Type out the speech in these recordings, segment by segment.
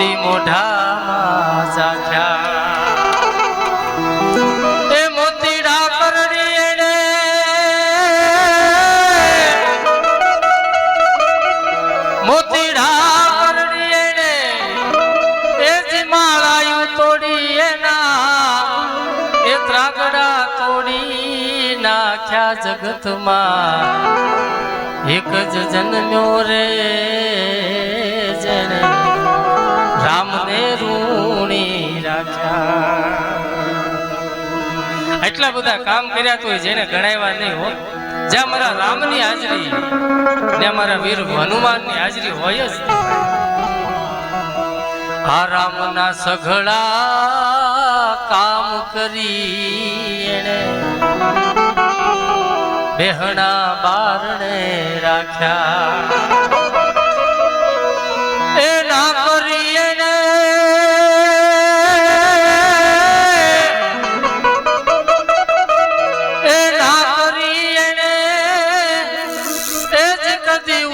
મોતી મોઢામાં ચાખ્યા એ મોતીડા કરડી એણે મોતીડા કરડી એણે એ જ માળાયું તોડી એના, એ ત્રાગડા તોડી નાખ્યા જગતમાં. એક જ જન્મ્યો રે એટલા બધા કામ કર્યા તો જેને ગણાવ્યા નહીં હો. જ્યાં મારા રામની હાજરી, ત્યાં મારા વીર હનુમાનની હાજરી હોય જ. આ રામના સઘળા કામ કરી બેહણા બારણે રાખ્યા.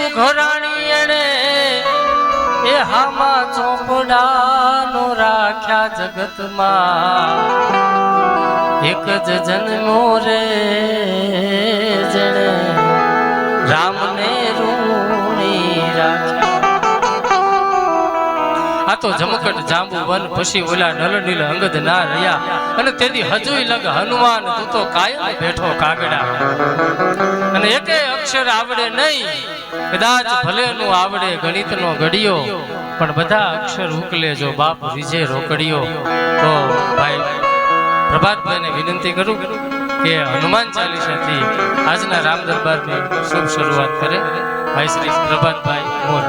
કદી ઉઘરાણી એને એ હામાં ચોપડાનો રાખ્યા જગતમાં. એક જ જન્મો રે જણે રામને રૂણી રાખ્યા. આ તો જમકટ જાંબુ વન પછી ઓલા નલ નીલ અંગદ ના રહ્યા. અને તેથી હજુય લગ હનુમાન તું તો કાયમ બેઠો કાગડા. અને એકે અક્ષર આવડે નહીં. કદાચ ભલે નું આવડે ગણિત નો ઘડિયો, પણ બધા અક્ષર ઉકલે જો બાપ વિજય રોકડિયો. તો ભાઈ, પ્રભાતભાઈને વિનંતી કરું કે હનુમાન ચાલીસાથી આજના રામ દરબારની શુભ શરૂઆત કરે. ભાઈ શ્રી પ્રભાતભાઈ મોર